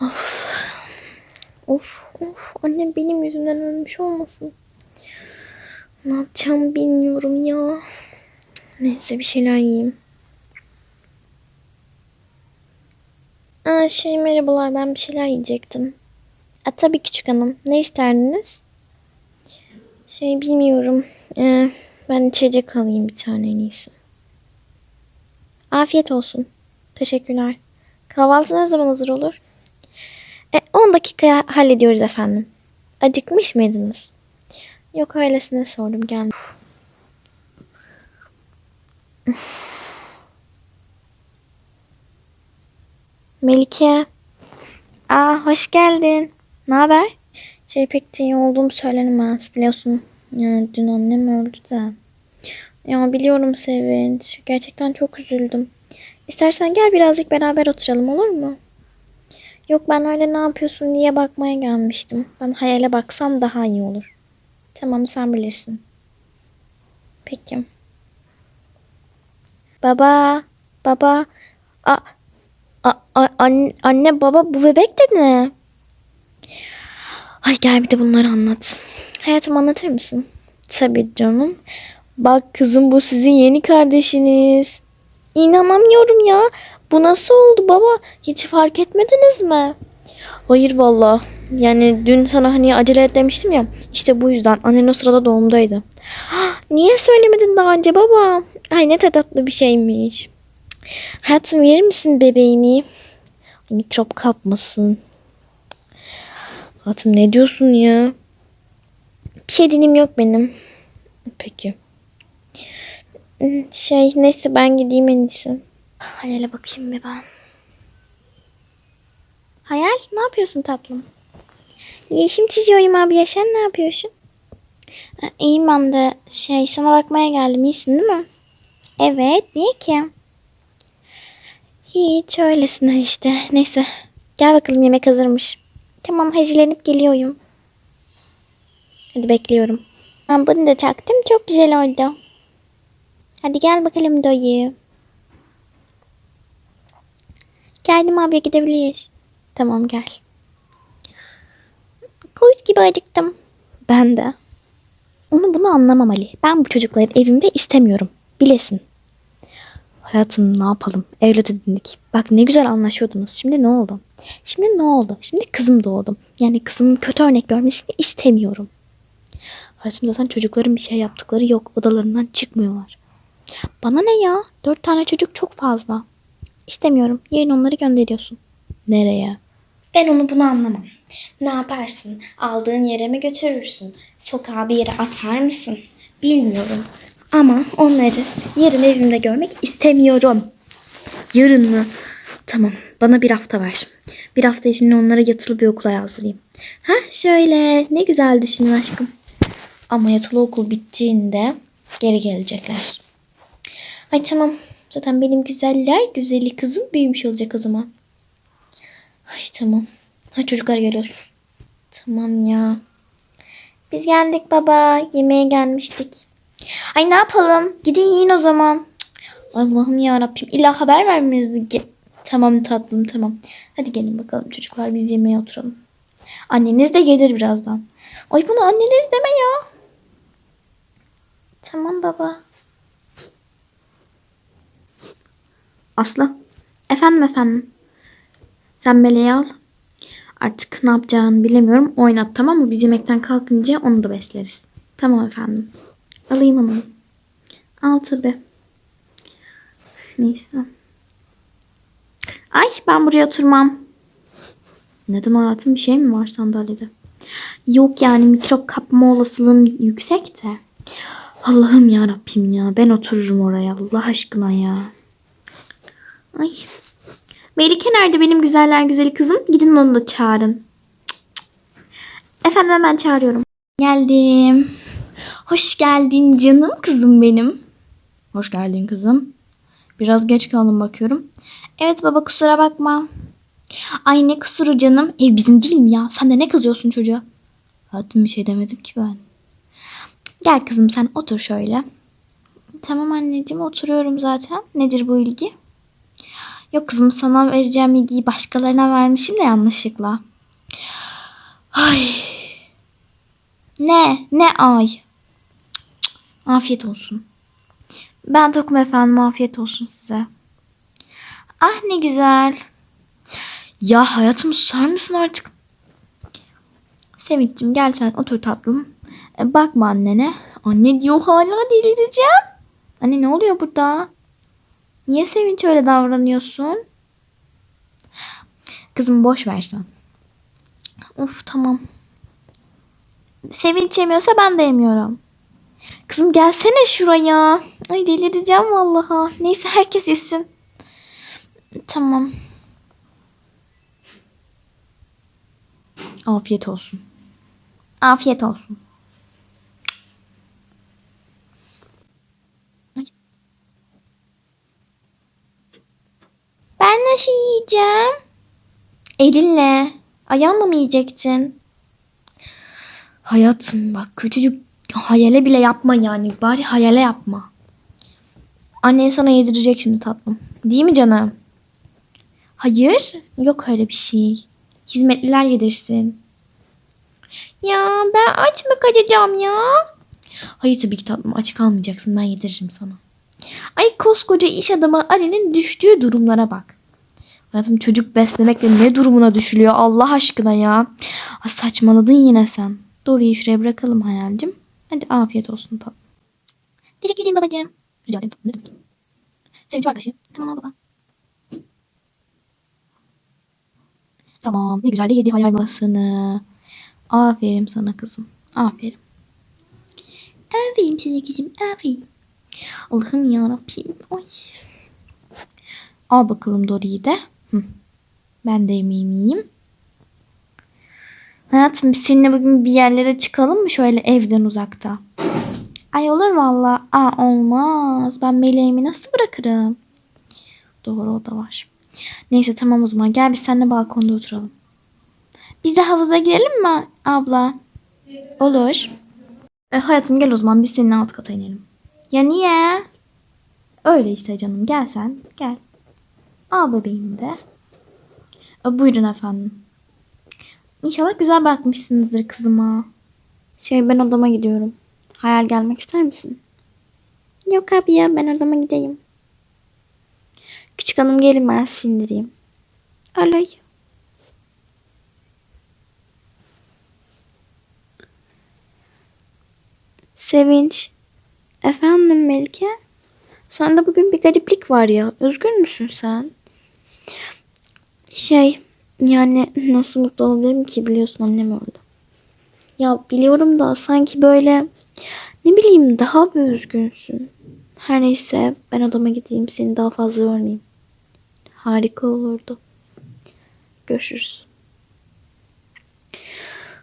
Of. Of of. Annem benim yüzümden ölmüş olmasın. Ne yapacağımı bilmiyorum ya. Neyse bir şeyler yiyeyim. Aa, şey merhabalar ben bir şeyler yiyecektim. A, tabii küçük hanım. Ne isterdiniz? Şey bilmiyorum. Ee, ben içecek alayım bir tane en iyisi. Afiyet olsun. Teşekkürler. Kahvaltı ne zaman hazır olur? E, 10 dakikaya hallediyoruz efendim. Acıkmış mıydınız? Yok öylesine sordum gel. Melike. Aa hoş geldin. Ne haber? Şey pek iyi olduğum söylenemez biliyorsun. Yani dün annem öldü de. Ya biliyorum Sevinç. Gerçekten çok üzüldüm. İstersen gel birazcık beraber oturalım olur mu? Yok ben öyle ne yapıyorsun diye bakmaya gelmiştim. Ben hayale baksam daha iyi olur. Tamam sen bilirsin. Peki. Baba, baba. A, a, a- anne, anne, baba bu bebek de ne? Ay gel bir de bunları anlat. Hayatım anlatır mısın? Tabii canım. Bak kızım bu sizin yeni kardeşiniz. İnanamıyorum ya. Bu nasıl oldu baba? Hiç fark etmediniz mi? Hayır valla. Yani dün sana hani acele et demiştim ya. İşte bu yüzden annen o sırada doğumdaydı. Niye söylemedin daha önce baba? Ay ne tatlı bir şeymiş. Hayatım verir misin bebeğimi? Mikrop kapmasın. Hayatım ne diyorsun ya? Bir şey dinim yok benim. Peki. Şey neyse ben gideyim en iyisi. Hayal'e bakayım bir ben. Hayal ne yapıyorsun tatlım? Yeşim çiziyorum abi ya sen ne yapıyorsun? Ha, İyiyim ben de şey sana bakmaya geldim iyisin değil mi? Evet niye ki? Hiç öylesine işte neyse gel bakalım yemek hazırmış. Tamam hazırlanıp geliyorum. Hadi bekliyorum. Ben bunu da taktım çok güzel oldu. Hadi gel bakalım doyu. Geldim abi gidebiliriz. Tamam gel. Kurt gibi acıktım. Ben de. Onu bunu anlamam Ali. Ben bu çocukları evimde istemiyorum. Bilesin. Hayatım ne yapalım? Evlat edindik. Bak ne güzel anlaşıyordunuz. Şimdi ne oldu? Şimdi ne oldu? Şimdi kızım doğdu. Yani kızımın kötü örnek görmesini istemiyorum. Hayatım zaten çocukların bir şey yaptıkları yok. Odalarından çıkmıyorlar. Bana ne ya? Dört tane çocuk çok fazla. İstemiyorum. Yarın onları gönderiyorsun. Nereye? Ben onu bunu anlamam. Ne yaparsın? Aldığın yere mi götürürsün? Sokağa bir yere atar mısın? Bilmiyorum. Ama onları yarın evimde görmek istemiyorum. Yarın mı? Tamam. Bana bir hafta ver. Bir hafta içinde onları yatılı bir okula yazdırayım. Ha şöyle. Ne güzel düşünün aşkım. Ama yatılı okul bittiğinde geri gelecekler. Ay tamam. Zaten benim güzeller güzeli kızım büyümüş olacak o zaman. Ay tamam. Ha çocuklar geliyor. Tamam ya. Biz geldik baba. Yemeğe gelmiştik. Ay ne yapalım? Gidin yiyin o zaman. Allah'ım ya Rabbim. İlla haber vermeniz. Tamam tatlım tamam. Hadi gelin bakalım çocuklar biz yemeğe oturalım. Anneniz de gelir birazdan. Ay bana anneleri deme ya. Tamam baba. Aslı. Efendim efendim. Sen meleği al. Artık ne yapacağını bilemiyorum. Oynat tamam mı? Biz yemekten kalkınca onu da besleriz. Tamam efendim. Alayım onu. Al tabi. Neyse. Ay ben buraya oturmam. Neden hayatım bir şey mi var sandalyede? Yok yani mikrop kapma olasılığım yüksek de. Allah'ım ya Rabbim ya. Ben otururum oraya Allah aşkına ya. Ay. Melike nerede benim güzeller güzeli kızım? Gidin onu da çağırın. Efendim hemen çağırıyorum. Geldim. Hoş geldin canım kızım benim. Hoş geldin kızım. Biraz geç kaldım bakıyorum. Evet baba kusura bakma. Ay ne kusuru canım. Ev bizim değil mi ya? Sen de ne kızıyorsun çocuğa? Hayatım bir şey demedim ki ben. Gel kızım sen otur şöyle. Tamam anneciğim oturuyorum zaten. Nedir bu ilgi? Yok kızım sana vereceğim ilgiyi başkalarına vermişim de yanlışlıkla. Ay. Ne? Ne ay? Afiyet olsun. Ben tokum efendim afiyet olsun size. Ah ne güzel. Ya hayatım susar mısın artık? Sevinç'cim gel sen otur tatlım. E, bakma annene. Anne diyor hala delireceğim. Anne ne oluyor burada? Niye Sevinç öyle davranıyorsun? Kızım boş versen. Uf tamam. Sevinç yemiyorsa ben de yemiyorum. Kızım gelsene şuraya. Ay delireceğim vallahi. Neyse herkes yesin. Tamam. Afiyet olsun. Afiyet olsun. Ay. Ben nasıl yiyeceğim? Elinle. Ayağınla mı yiyecektin? Hayatım bak küçücük hayale bile yapma yani. Bari hayale yapma. Annen sana yedirecek şimdi tatlım. Değil mi canım? Hayır. Yok öyle bir şey. Hizmetliler yedirsin. Ya ben aç mı kalacağım ya? Hayır tabii ki tatlım aç kalmayacaksın ben yediririm sana. Ay koskoca iş adamı Ali'nin düştüğü durumlara bak. Hayatım çocuk beslemekle ne durumuna düşülüyor Allah aşkına ya. Ay saçmaladın yine sen. Doğruyu şuraya bırakalım hayalcim. Hadi afiyet olsun tatlım. Teşekkür ederim babacığım. Rica ederim tatlım ne demek. Sevinç arkadaşı. Tamam al baba. Tamam ne güzel de yedi hayal masasını. Aferin sana kızım. Aferin. Aferin sana kızım. Aferin. Allah'ım yarabbim. Oy. Al bakalım Dori'yi de. Ben de yemeğimi yiyeyim. Hayatım biz seninle bugün bir yerlere çıkalım mı şöyle evden uzakta? Ay olur valla. Aa olmaz. Ben meleğimi nasıl bırakırım? Doğru o da var. Neyse tamam o zaman gel biz seninle balkonda oturalım. Biz de havuza girelim mi abla? Olur. E, hayatım gel o zaman biz seninle alt kata inelim. Ya niye? Öyle işte canım gel sen gel. Al bebeğimi de. E, buyurun efendim. İnşallah güzel bakmışsınızdır kızıma. Şey ben odama gidiyorum. Hayal gelmek ister misin? Yok abi ya ben odama gideyim. Küçük hanım gelin ben sindireyim. Alay. Sevinç. Efendim Melike? Sende bugün bir gariplik var ya. Üzgün müsün sen? Şey yani nasıl mutlu olabilirim ki biliyorsun annem öldü. Ya biliyorum da sanki böyle ne bileyim daha bir üzgünsün. Her neyse ben odama gideyim seni daha fazla yormayayım. Harika olurdu. Görüşürüz.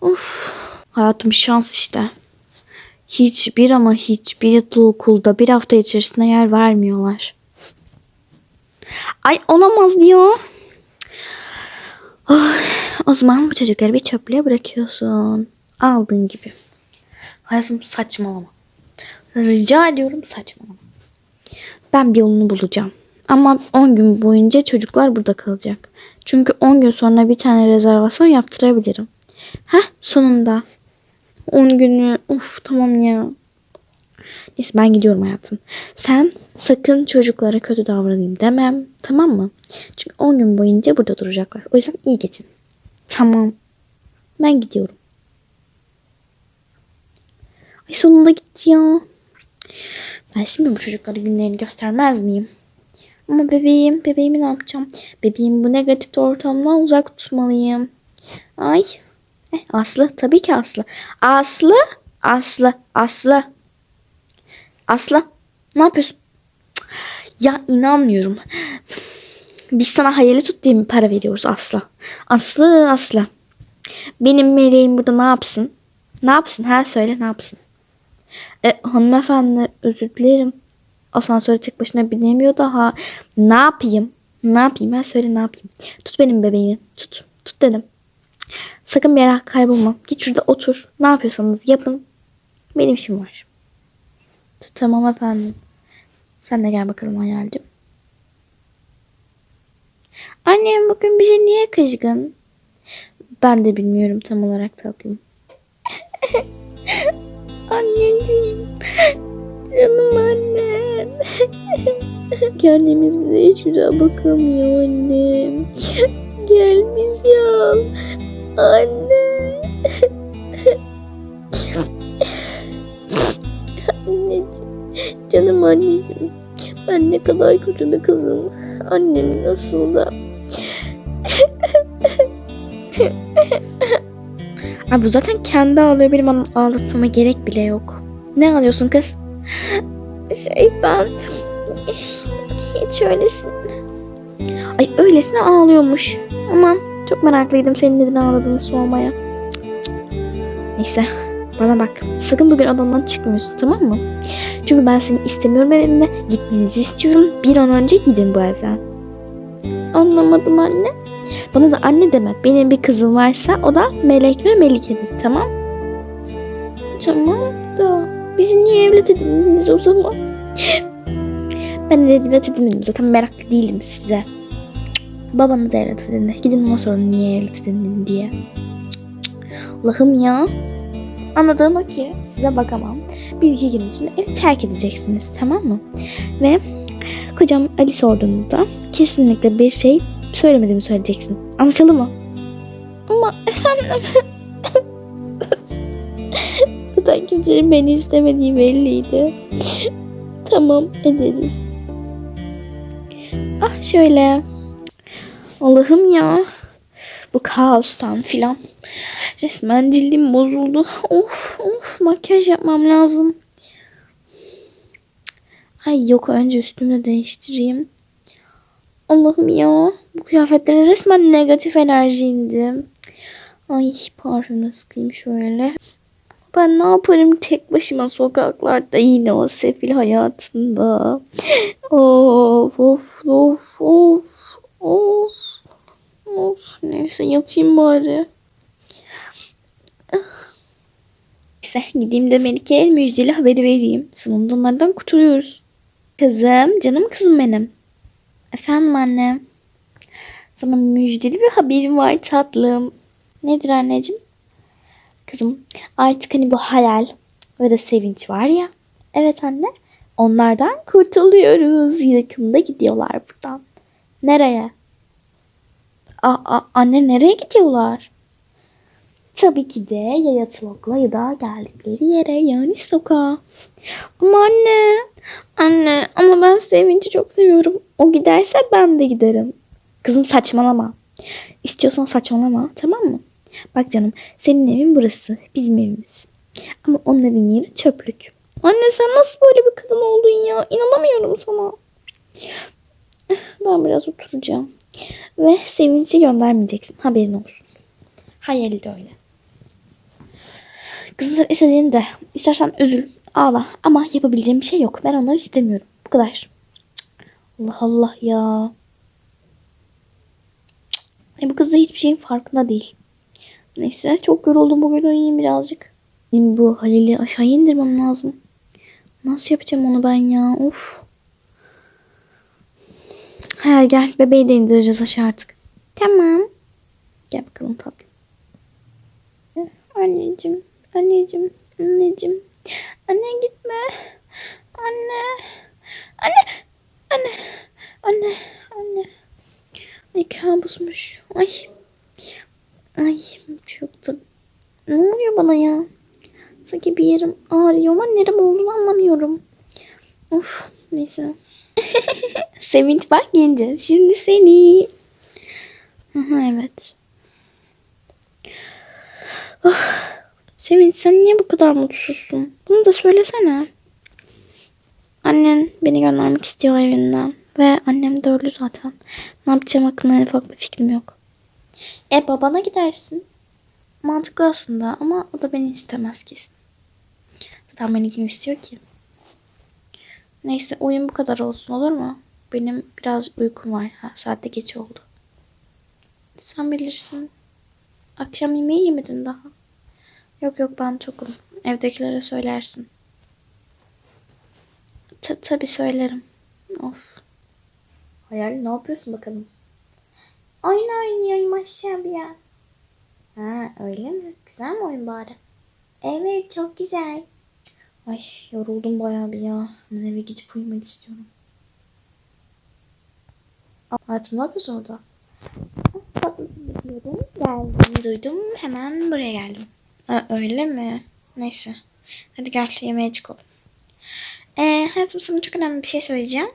Of. Hayatım şans işte. Hiçbir ama hiçbir yatılı okulda bir hafta içerisinde yer vermiyorlar. Ay olamaz diyor. Oh, o zaman bu çocukları bir çöplüğe bırakıyorsun. Aldığın gibi. Hayatım saçmalama. Rica ediyorum saçmalama. Ben bir yolunu bulacağım. Ama 10 gün boyunca çocuklar burada kalacak. Çünkü 10 gün sonra bir tane rezervasyon yaptırabilirim. Heh sonunda. 10 günü. Of tamam ya. Neyse ben gidiyorum hayatım. Sen sakın çocuklara kötü davranayım demem. Tamam mı? Çünkü 10 gün boyunca burada duracaklar. O yüzden iyi geçin. Tamam. Ben gidiyorum. Ay sonunda gitti ya. Ben şimdi bu çocuklara günlerini göstermez miyim? Ama bebeğim, bebeğimi ne yapacağım? Bebeğim bu negatif ortamdan uzak tutmalıyım. Ay. Eh, Aslı, tabii ki Aslı. Aslı, Aslı, Aslı. Aslı, ne yapıyorsun? Ya inanmıyorum. Biz sana hayali tut diye mi para veriyoruz Aslı? Aslı, Aslı. Benim meleğim burada ne yapsın? Ne yapsın? Ha söyle ne yapsın? E, hanımefendi özür dilerim. Asansöre tek başına binemiyor daha. Ne yapayım? Ne yapayım? Ben söyle ne yapayım? Tut benim bebeğimi. Tut. Tut dedim. Sakın bir yere kaybolma. Git şurada otur. Ne yapıyorsanız yapın. Benim işim var. Tamam efendim. Sen de gel bakalım hayalcim. Annem bugün bize niye kızgın? Ben de bilmiyorum tam olarak tatlım. Anneciğim. Canım annem. Kendimiz bize hiç güzel bakamıyor annem. Gel bizi al. Anne. anneciğim. Canım anneciğim. Ben ne kadar kötü bir kızım. Annem nasıl da. Ay bu zaten kendi ağlıyor. Benim ağlatmama gerek bile yok. Ne ağlıyorsun kız? Şey ben hiç öylesin. Ay öylesine ağlıyormuş. Aman çok meraklıydım senin neden ağladığını sormaya. Cık, cık. Neyse bana bak sakın bugün odamdan çıkmıyorsun tamam mı? Çünkü ben seni istemiyorum evimde. Gitmenizi istiyorum. Bir an önce gidin bu evden. Anlamadım anne. Bana da anne deme. Benim bir kızım varsa o da Melek ve Melike'dir tamam? Tamam da bizi niye evlat edindiniz o zaman? Ben de evlat edinmedim zaten meraklı değilim size. Babanız evlat edindi. Gidin ona sorun niye evlat edindin diye. Allah'ım ya. Anladığın o ki size bakamam. Bir iki gün içinde evi terk edeceksiniz tamam mı? Ve kocam Ali sorduğunda kesinlikle bir şey söylemediğimi söyleyeceksin. Anlaşıldı mı? Ama efendim. Zaten kimsenin beni istemediği belliydi. tamam ederiz. Ah şöyle. Allah'ım ya. Bu kaostan filan. Resmen cildim bozuldu. Of of makyaj yapmam lazım. Ay yok önce üstümü değiştireyim. Allah'ım ya. Bu kıyafetlere resmen negatif enerji indi. Ay parfümü sıkayım şöyle. Ben ne yaparım tek başıma sokaklarda yine o sefil hayatında. Of of of of of. Of neyse yatayım bari. Neyse gideyim de Melike'ye müjdeli haberi vereyim. Sonunda onlardan kurtuluyoruz. Kızım, canım kızım benim. Efendim anne. Sana müjdeli bir haberim var tatlım. Nedir anneciğim? Kızım artık hani bu hayal ve de sevinç var ya. Evet anne. Onlardan kurtuluyoruz. Yakında gidiyorlar buradan. Nereye? Aa, anne nereye gidiyorlar? Tabii ki de ya yatılokla ya da geldikleri yere yani sokağa. Ama anne, anne ama ben Sevinç'i çok seviyorum. O giderse ben de giderim. Kızım saçmalama. İstiyorsan saçmalama tamam mı? Bak canım senin evin burası bizim evimiz. Ama onların yeri çöplük. Anne sen nasıl böyle bir kadın oldun ya? İnanamıyorum sana. Ben biraz oturacağım. Ve Sevinç'i göndermeyeceksin. Haberin olsun. Hayali de öyle. Kızım sen istediğini de. İstersen üzül, ağla. Ama yapabileceğim bir şey yok. Ben onları istemiyorum. Bu kadar. Allah Allah ya. Ay, bu kız da hiçbir şeyin farkında değil. Neyse çok yoruldum bugün uyuyayım birazcık. Benim bu Halil'i aşağı indirmem lazım. Nasıl yapacağım onu ben ya? Of. Hayal gel bebeği de indireceğiz aşağı artık. Tamam. Gel bakalım tatlım. Anneciğim, anneciğim, anneciğim. Anne gitme. Anne. Anne. Anne. Anne. Anne. Ay kabusmuş. Ay. Ay çok da. Ne oluyor bana ya? Sanki bir yerim ağrıyor ama nerem olduğunu anlamıyorum. Of neyse. Sevinç bak yeneceğim. Şimdi seni. Evet. Oh, Sevinç sen niye bu kadar mutsuzsun? Bunu da söylesene. Annen beni göndermek istiyor evinden. Ve annem de öldü zaten. Ne yapacağım hakkında en ufak bir fikrim yok. E babana gidersin. Mantıklı aslında ama o da beni istemez kesin. Zaten beni kim istiyor ki? Neyse oyun bu kadar olsun olur mu? Benim biraz uykum var. Ha, saatte geç oldu. Sen bilirsin. Akşam yemeği yemedin daha. Yok yok ben tokum. Evdekilere söylersin. Ta tabii söylerim. Of. Hayal ne yapıyorsun bakalım? Oyun oynuyorum aşağı ya. Ha öyle mi? Güzel mi oyun bari? Evet çok güzel. Ay yoruldum bayağı bir ya. Ben eve gidip uyumak istiyorum. Hayatım ne yapıyorsun orada? Geldiğini duydum. Hemen buraya geldim. Aa, öyle mi? Neyse. Hadi gel yemeğe çıkalım. Ee, hayatım sana çok önemli bir şey söyleyeceğim.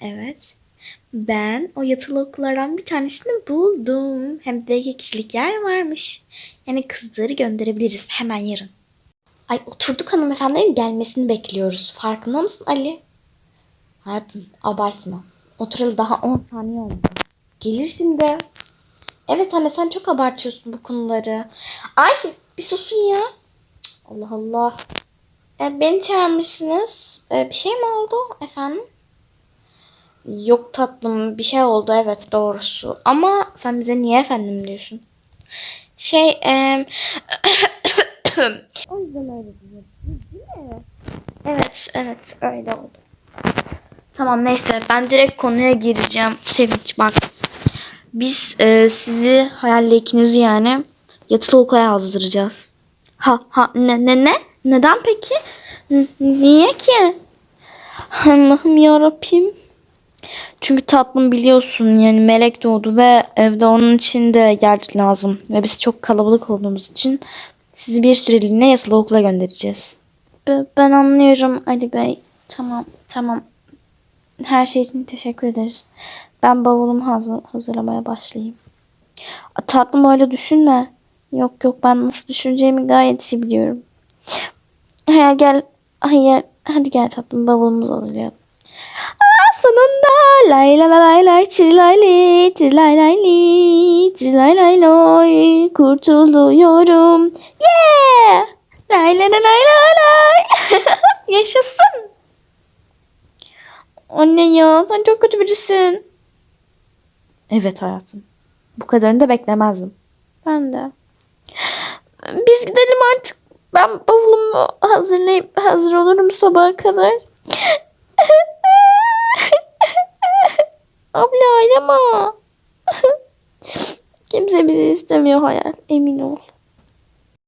Evet. Ben o yatılı okullardan bir tanesini buldum. Hem de iki kişilik yer varmış. Yani kızları gönderebiliriz hemen yarın. Ay oturduk hanımefendinin gelmesini bekliyoruz. Farkında mısın Ali? Hayatım abartma. Oturalı daha 10 saniye oldu. Gelirsin de. Evet anne sen çok abartıyorsun bu konuları. Ay bir susun ya. Allah Allah. E, beni çağırmışsınız. E, bir şey mi oldu efendim? Yok tatlım bir şey oldu evet doğrusu. Ama sen bize niye efendim diyorsun? Şey e, o yüzden öyle diyorum. Evet evet öyle oldu. Tamam neyse ben direkt konuya gireceğim. Sevinç bak. Biz e, sizi hayalle ikinizi yani yatılı okula yazdıracağız. Ha ha ne ne ne? Neden peki? N- niye ki? Allah'ım yarabbim. Çünkü tatlım biliyorsun yani melek doğdu ve evde onun için de yer lazım. Ve biz çok kalabalık olduğumuz için sizi bir süreliğine yatılı okula göndereceğiz. Ben anlıyorum Ali Bey. Tamam tamam. Her şey için teşekkür ederiz. Ben bavulumu hazır, hazırlamaya başlayayım. Tatlım öyle düşünme. Yok yok ben nasıl düşüneceğimi gayet iyi biliyorum. Hayır gel. Hayır. Hadi gel tatlım bavulumuzu hazırlayalım. Aa, sonunda lay lay lay lay trilay li trilay lay li trilay lay loy kurtuluyorum. Yeah! Lay lay lay lay lay lay. Yaşasın. Anne ya sen çok kötü birisin. Evet hayatım. Bu kadarını da beklemezdim. Ben de. Biz gidelim artık. Ben bavulumu hazırlayıp hazır olurum sabaha kadar. Abla ağlama. Kimse bizi istemiyor hayal. Emin ol.